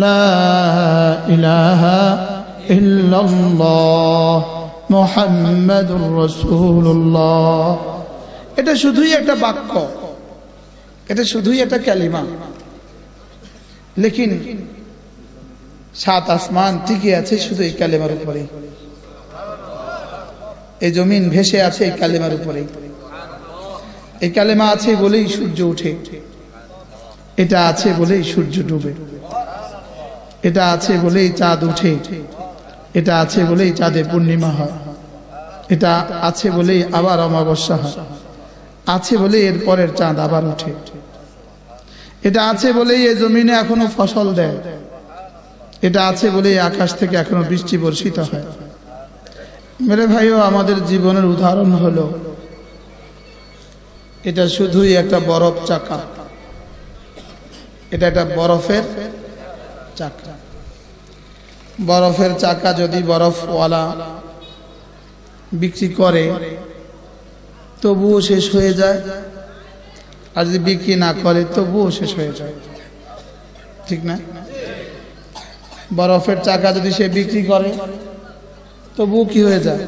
لا إله إلا الله محمد رسول الله এটা শুধুই একটা বাক্য এটা শুধুই একটা কালিমা লেকিন সাত আসমান টিকে আছে শুধু এই কালেমার উপরে এই জমিন ভেসে আছে এই কালেমার উপরে এই কালেমা আছে বলেই সূর্য উঠে এটা আছে বলেই সূর্য ডুবে এটা আছে বলেই চাঁদ উঠে এটা আছে বলেই চাঁদে পূর্ণিমা হয়। এটা আছে বলেই আবার অমাবস্যা হয়। আছে বলেই এর পরের চাঁদ আবার উঠে এটা আছে বলেই এ জমিনে এখনও ফসল দেয়। এটা আছে বলেই আকাশ থেকে এখনও বৃষ্টি বর্ষিত হয়। মেরে ভাইও, আমাদের জীবনের উদাহরণ হলো, এটা শুধুই একটা বরফ চাকা। এটা একটা বরফের চাকা। বরফের চাকা যদি বরফওয়ালা বিক্রি করে, তবুও শেষ হয়ে যায়। আর যদি বিক্রি না করে, তবুও শেষ হয়ে যায়। ঠিক না? বরফের চাকা যদি সে বিক্রি করে, তবুও কি হয়ে যায়?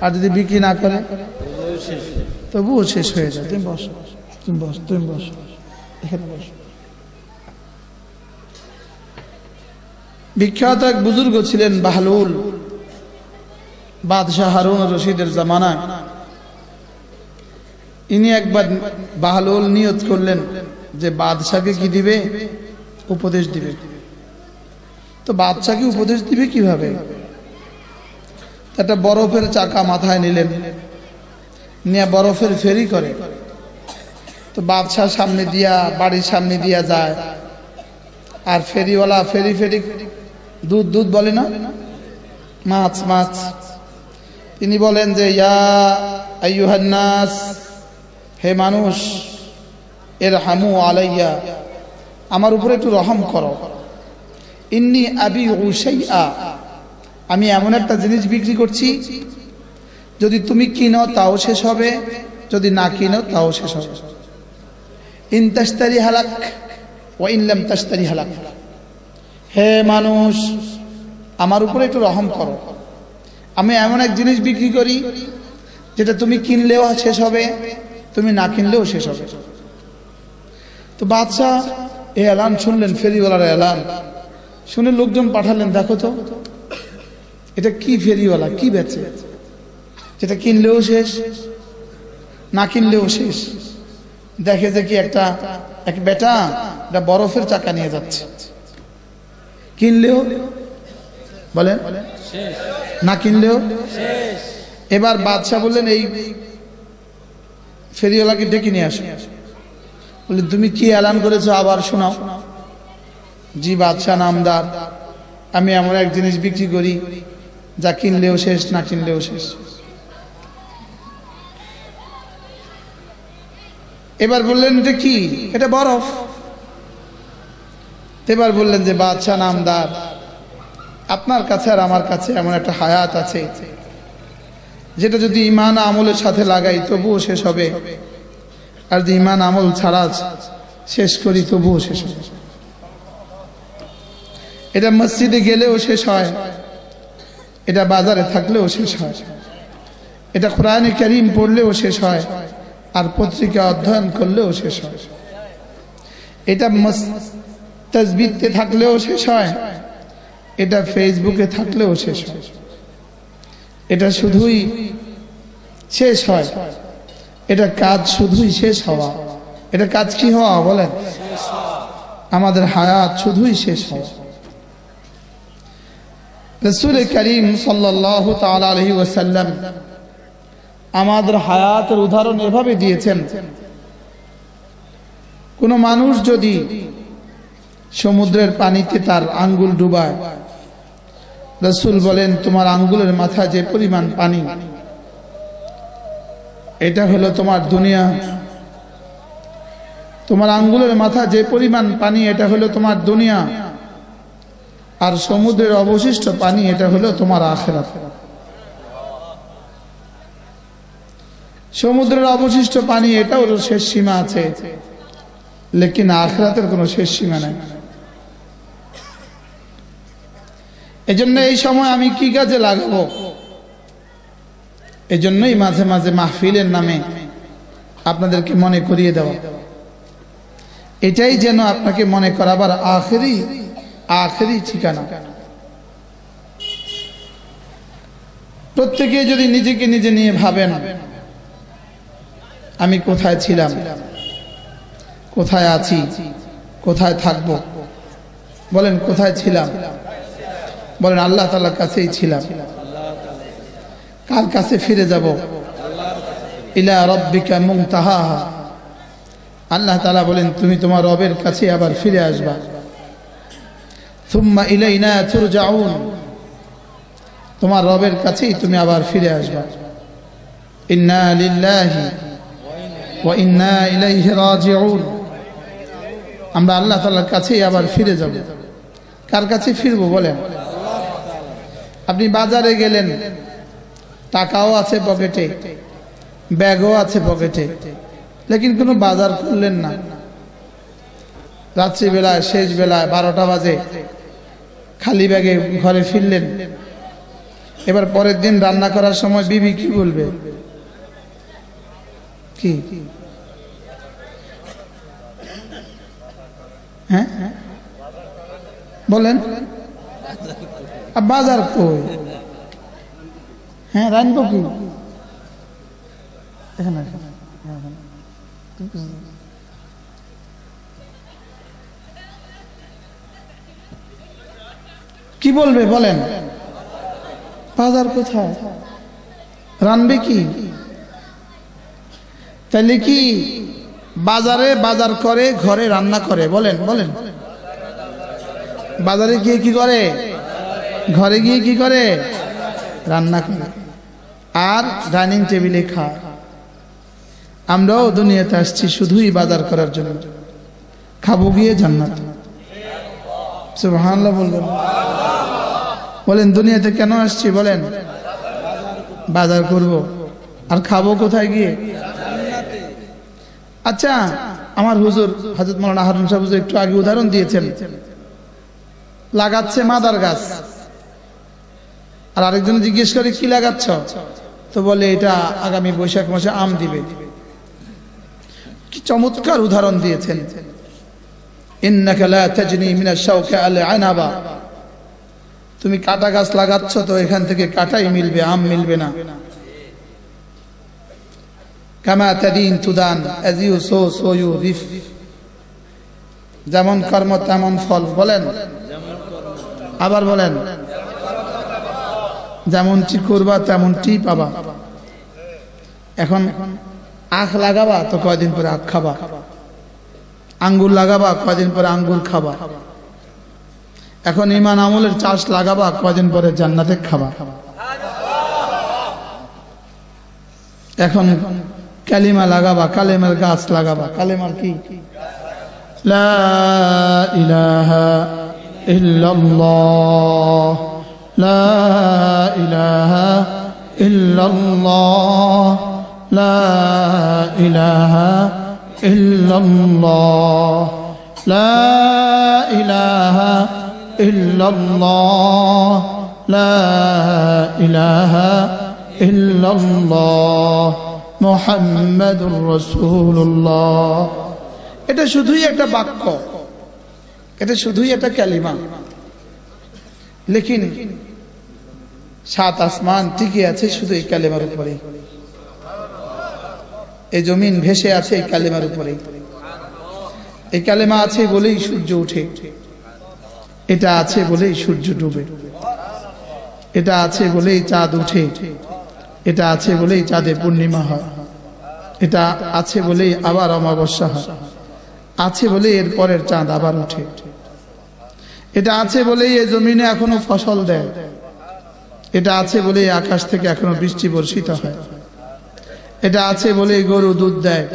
আর যদি বিক্রি না করে, তবুও শেষ হয়ে যায়। তুমি বসো, তুমি বস, তুমি বসো, এখানে বসো। বিখ্যাত এক বুজুর্গ ছিলেন বাহলুল বাদশাহ হারুন রশিদের জামানায়। ইনি একবার বাহলুল নিয়ত করলেন যে বাদশাকে কি দিবে? উপদেশ দিবে। তো বাদশাকে উপদেশ দিবে কীভাবে? একটা বরফের চাকা মাথায় নিলেন, নিয়ে বরফের ফেরি করে। তো বাদশাহ সামনে দিয়া, বাড়ির সামনে দিয়া যায়। আর ফেরিওয়ালা ফেরি ফেরি দুধ দুধ বলে না? মাছ মাছ। তিনি বলেন যে, ইয়া আইয়ুহান্নাস হে মানুষ এর হামু আলাইয়া, আমার উপরে একটু রহম করো। ইন্নি আবি উসাইয়া আমি এমন একটা জিনিস বিক্রি করছি, যদি তুমি কিনো তাও শেষ হবে, যদি না কিনো তাও শেষ হবে। ইন তাস্তারি হালাক ও ইনলাম তাস্তারি হালাক। হে মানুষ, আমার উপরে একটু রহম করো। আমি এমন এক জিনিস বিক্রি করি, যেটা তুমি কিনলেও শেষ হবে, তুমি না কিনলেও শেষ হবে। তো বাদশাহ এ এলান শুনলেন, ফেরিওয়ালার এলান শুনে লোকজন পাঠালেন, দেখো তো, এটা কি ফেরিওয়ালা, কি বেচে? যেটা কিনলেও শেষ, না কিনলেও শেষ। দেখে কি একটা, এক বেটা একটা বরফের চাকা নিয়ে যাচ্ছে। কিনলেও? বলেন। না কিনলেও? এবার বাদশাহ বললেন, এই ফেরিওয়ালাকে ডেকে নিয়ে আসো। বললেন তুমি কি এলান করেছ? আবার শোনাও। জি, বাদশাহ নামদার, আমি এমন এক জিনিস বিক্রি করি, যা কিনলেও শেষ, না কিনলেও শেষ। এবার বললেন, এটা কি? এটা বরফ? এবার বললেন যে, বাদশাহ নামদার, আপনার কাছে আর আমার কাছে এমন একটা হায়াত আছে, যেটা যদি ইমান আমলের সাথে লাগাই, তবুও শেষ হবে। আর যদি ইমান আমল ছাড়া শেষ করি, তবুও শেষ হবে। এটা মসজিদে গেলেও শেষ হয়, এটা বাজারে থাকলেও শেষ হয়, এটা কোরআনে করিম পড়লেও শেষ হয়, আর পত্রিকা অধ্যয়ন করলেও শেষ হয়। এটা তসবিতে থাকলেও শেষ হয়, এটা ফেসবুকে থাকলেও শেষ হয়। এটা শুধুই শেষ হয়, এটা কাজ শুধুই শেষ হওয়া। এটা কাজ কি হওয়া বলেন? আমাদের হায়াত শুধুই শেষ হওয়া। রসুল করিম ওসাল্লাম আমাদের হায়াতের উদাহরণ এভাবে দিয়েছেন, কোন মানুষ যদি সমুদ্রের পানিতে তার আঙ্গুল ডুবায়। রসুল বলেন, তোমার আঙ্গুলের মাথায় যে পরিমাণ পানি, এটা হলো তোমার দুনিয়া। তোমার আঙ্গুলের মাথা যে পরিমাণ পানি, এটা হলো তোমার দুনিয়া। আর সমুদ্রের অবশিষ্ট পানি, এটা হলো তোমার আখেরাত। সমুদ্রের অবশিষ্ট পানি এটা এটাও শেষ সীমা আছে। লেকিন আখরাতের কোনো শেষ সীমা নাই। এজন্য এই সময় আমি কি কাজে লাগাবো? এজন্যই মাঝে মাঝে মাহফিলের নামে আপনাদেরকে মনে করিয়ে দেওয়া। এটাই যেন আপনাকে মনে করাবার আখেরি আখেরি ঠিকানা। প্রত্যেকে যদি নিজেকে নিজে নিয়ে ভাবেন, আমি কোথায় ছিলাম? কোথায় আছি? কোথায় থাকব? বলেন, কোথায় ছিলাম? বলেন, আল্লাহ তালার কাছেই ছিলাম। কার কাছে ফিরে যাব? ইলা রব্বিকা মুংতাহা আল্লাহ তালা বলেন, তুমি তোমার রবের কাছে আবার ফিরে আসবা। থুম্মা ইলাইনা তুরজাউন। তোমার রবের কাছেই তুমি আবার ফিরে আসবা। ইন্না লিল্লাহি ওয়া ইন্না ইলাইহি রাজিউন। আমরা আল্লাহ তাআলার কাছেই আবার ফিরে যাব। কার কাছে ফিরবো বলেন? আপনি বাজারে গেলেন, টাকাও আছে পকেটে, ব্যাগও আছে পকেটে, লেকিন কোনো বাজার করলেন না। রাত্রিবেলায় শেষ বেলায় বারোটা বাজে, খালি ব্যাগে ঘরে ফিরলেন। এবার পরের দিন রান্না করার সময় বিবি কি বলবে? কি? হ্যাঁ? বলেন। বাজার কই? হ্যাঁ রানবো কি? কি বলবে, বলেন? বাজার কোথায়? রানবে কি? তাহলে কি বাজারে বাজার করে, ঘরে রান্না করে? বলেন বলেন। বাজারে গিয়ে কি করে? ঘরে গিয়ে কি করে? রান্না করে। আর ডাইনিং টেবিলে খায়। আমরাও দুনিয়াতে আসছি শুধুই বাজার করার জন্য। খাব গিয়ে জান্নাত। সুবহানাল্লাহ বলেন, দুনিয়াতে কেন আসছি বলেন? বাজার করব। আর খাব কোথায় গিয়ে? আচ্ছা আমার হুজুর হাজরত মৌলানা হারুন সাহেব একটু আগে উদাহরণ দিয়েছেন। লাগাচ্ছে মাদার গাছ। আর আরেকজন জিজ্ঞেস করে, কি লাগাচ্ছ? তো বলে, এটা আগামী বৈশাখ মাসে আম দিবে। কি চমৎকার উদাহরণ দিয়েছেন। তুমি কাটা গাছ লাগাচ্ছ তো এখান থেকে কাটাই মিলবে, আম মিলবে না। যেমন কর্ম তেমন ফল। বলেন। আবার বলেন, যেমনটি করবা, তেমনটি পাবা। এখন আখ লাগাবা, তো কয়দিন পরে আখ খাবা। আঙ্গুর লাগাবা, কয়দিন পরে আঙ্গুর খাবা। এখন ইমান আমলের চাষ লাগাবা, কয়দিন পরে জান্নাতে খাবা। এখন কালিমা লাগাবা, কালিমার গাছ লাগাবা। কালিমার কি? লা ইলাহা ইল্লাল্লাহ লা ইলাহা ইল্লাল্লাহ লা ইলাহা ইল্লাল্লাহ লা ইলাহা ইল্লাল্লাহ লা ইলাহা ইল্লাল্লাহ মুহাম্মাদুর রাসূলুল্লাহ এটা শুধুই একটা বাক্য। এটা শুধুই একটা কালিমা। লেকিন সাত আসমান টিকে আছে, শুধু এই কালেমার উপরে। এই জমিন ভেসে আছে এই কালেমার উপরে। এই কালেমা আছে বলেই সূর্য উঠে। এটা আছে বলেই সূর্য ডুবে। এটা আছে বলেই চাঁদ উঠে। এটা আছে বলেই চাঁদে পূর্ণিমা হয়। এটা আছে বলেই আবার অমাবস্যা হয়। আছে বলেই এর পরের চাঁদ আবার ওঠে এটা আছে বলেই এই জমিনে এখনও ফসল দেয়। এটা আছে বলেই আকাশ থেকে এখনও বৃষ্টি বর্ষিত হয়। এটা আছে বলেই গরু দুধ দেয়।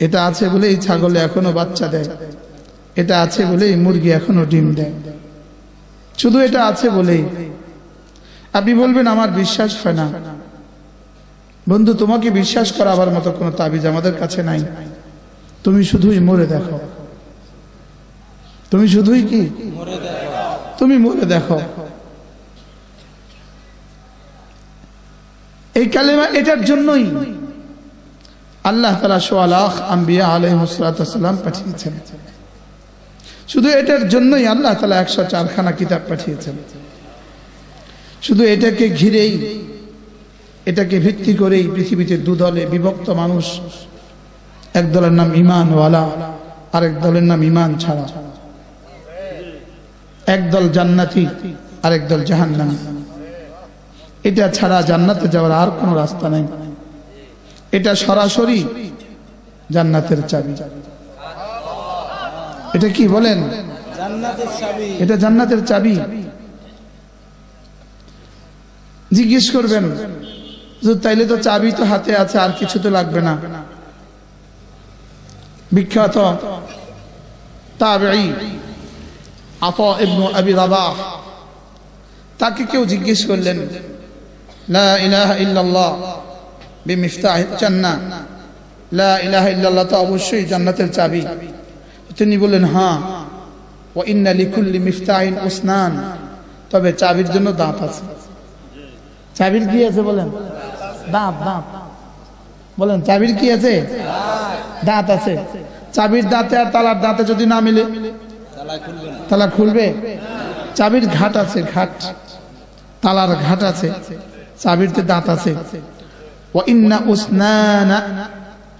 এটা আছে বলেই ছাগলে এখনও বাচ্চা দেয়। এটা আছে বলেই মুরগি এখনও ডিম দেয়। শুধু এটা আছে বলেই। আপনি বলবেন, আমার বিশ্বাস হয় না। বন্ধু, তোমাকে বিশ্বাস করাবার মতো কোনো তাবিজ আমাদের কাছে নাই। তুমি শুধুই মরে দেখো। তুমি শুধুই কি? তুমি মরে দেখো। এই কালেমা এটার জন্যই আল্লাহ তালা সোয়ালাহ আম্বিয়া আলহ হসরাতাম পাঠিয়েছেন। শুধু এটার জন্যই আল্লাহ তালা একশো চারখানা কিতাব পাঠিয়েছেন। শুধু এটাকে ঘিরেই, এটাকে ভিত্তি করেই পৃথিবীতে দুদলে বিভক্ত মানুষ, এক দলের নাম ইমানওয়ালা আরেক দলের নাম ইমান ছাড়া। একদল জান্নাতি, আরেক দল জাহান্নামী। এটা ছাড়া জান্নাতে যাওয়ার আর কোনো রাস্তা নেই। এটা সরাসরি জান্নাতের চাবি। এটা কি বলেন? এটা জান্নাতের চাবি। জিজ্ঞেস করবেন তাইলে তো চাবি তো হাতে আছে, আর কিছু তো লাগবে না। বিখ্যাত তাবেঈ আতা ইবনু তাকে কেউ জিজ্ঞেস করলেন, লা ইলাহা ইল্লাল্লাহ, বিমিফতাহিল জান্নাহ। লা ইলাহা ইল্লাল্লাহ তো অবশ্যই জান্নাতের চাবি। তিনি বললেন হ্যাঁ ওয়া ইন্না লিকুল্লি মিফতাহিন উসনান। তবে চাবির জন্য দাঁত আছে। চাবির কি আছে বলেন? দাঁত দাঁত। বলেন, চাবির কি আছে? দাঁত আছে। চাবির দাঁতে আর তালার দাঁতে যদি না মিলে? তালা খুলবে? চাবির ঘাট আছে, ঘাট। তালার ঘাট আছে চাবিরতে দাঁত আছে। ওয়া ইন্না উসনানা,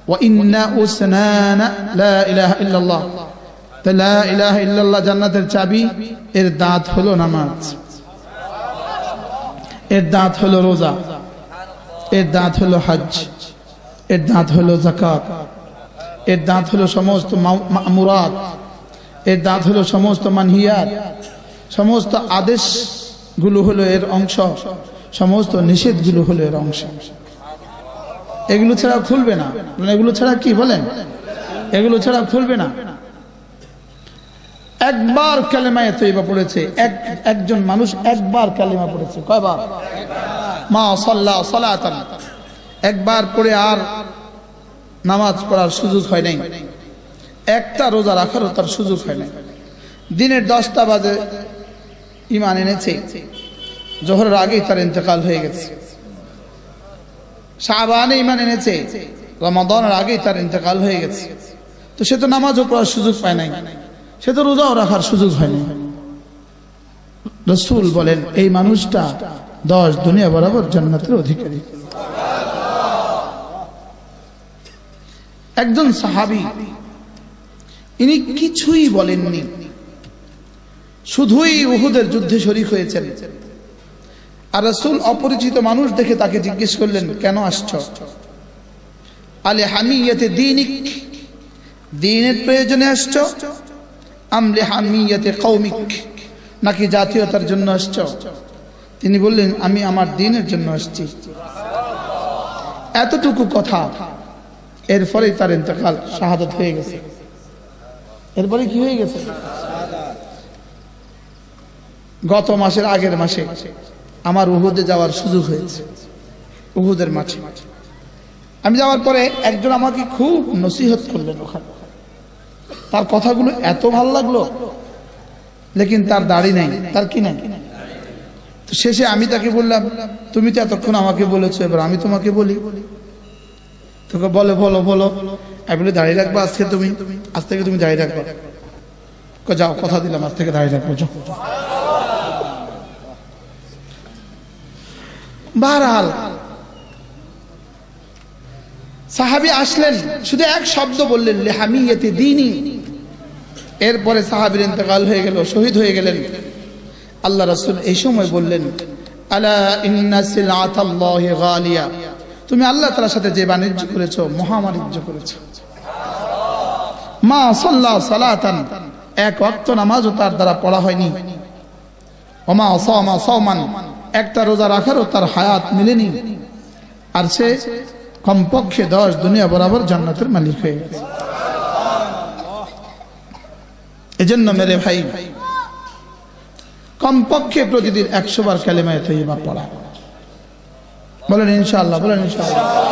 ওয়া ইন্না উসনানা, লা ইলাহা ইল্লাল্লাহ। লা জান্নাতের চাবি, এর দাঁত হলো নামাজ। এর দাঁত হলো রোজা। এর দাঁত হলো হজ এর দাঁত হলো জাকাত এর দাঁত হলো সমস্ত মামুরাত এর দাঁত হলো সমস্ত মানহিয়াত, সমস্ত আদেশগুলো হলো এর অংশ, সমস্ত নিষেধগুলো হলো এর অংশ। এগুলো ছাড়া খুলবে না। এগুলো ছাড়া কি বলেন? এগুলো ছাড়া খুলবে না। একবার কালেমায় তৈবা পড়েছে, এক, একজন মানুষ একবার কালেমা পড়েছে। কয়বার? মা সাল্লাহ একবার পড়ে আর নামাজ পড়ার সুযোগ হয় নাই। একটা রোজা রাখারও তার সুযোগ হয় নাই। দিনের দশটা বাজে ইমান এনেছে। জোহরের আগেই তার ইন্তেকাল হয়ে গেছে। শাহবানে ইমান এনেছে। রমাদানের আগেই তার ইন্তেকাল হয়ে গেছে। তো সে তো নামাজও পড়ার সুযোগ পায় নাই। সে তো রোজাও রাখার সুযোগ হয়নি রসুল বলেন, এই মানুষটা দশ দুনিয়া বরাবর জান্নাতের অধিকারী। একজন সাহাবি ইনি কিছুই বলেননি। শুধুই উহুদের যুদ্ধে শরিক হয়েছেন। আর রসুল অপরিচিত মানুষ দেখে তাকে জিজ্ঞেস করলেন, কেন আসছ? আলে হামিয়াতে দিনিক, দিনের প্রয়োজনে আসছ? আমলে হামিয়াতে কৌমিক নাকি জাতীয়তার জন্য আসছ? তিনি বললেন, আমি আমার দিনের জন্য আসছি। এতটুকু কথা এরপরে তার ইন্তকাল শাহাদত হয়ে গেছে। এরপরে কি হয়ে গেছে? গত মাসের আগের মাসে আমার উহুদে যাওয়ার সুযোগ হয়েছে, উহুদের মাঠে। আমি যাওয়ার পরে একজন আমাকে খুব নসিহত করলেন ওখানে। তার কথাগুলো এত ভালো লাগল, লেকিন তার দাড়ি নাই, তার কি নাই? তো শেষে আমি তাকে বললাম, তুমি তো এতক্ষণ আমাকে বলেছ, এবার আমি তোমাকে বলি। তোকে বলে, বলো বলো। আমি বলে দাঁড়িয়ে রাখব আজকে তুমি, আজ থেকে তুমি দাঁড়িয়ে রাখব। যাও, কথা দিলাম, আজ থেকে দাঁড়িয়ে রাখব, যাও। সাহাবি আসলেন, শুধু এক শব্দ বললেন, লেহামিয়াতে দিনই এরপরে সাহাবির ইন্তেকাল হয়ে গেল, শহীদ হয়ে গেলেন। আল্লাহ রাসূল এই সময় বললেন, আলা ইন্না সিলআতাল্লাহি গালিয়া। তুমি আল্লাহ তাআলার সাথে যে বাণিজ্য করেছ, মহাবাণিজ্য করেছ। মা সাল্লাহ সালাতান, এক ওয়াক্ত নামাজও তার দ্বারা পড়া হয়নি। ওমা সামা সাওমান, একটা রোজা রাখারও তার হায়াত মিলেনি। আর সে কমপক্ষে দশ দুনিয়া বরাবর জান্নাতের মালিক হয়ে গেছে। এজন্য মেরে ভাই, কমপক্ষে প্রতিদিন একশো বার কালেমায় তৈবা পড়া। বলেন ইনশাআল্লাহ বলেন ইনশাআল্লাহ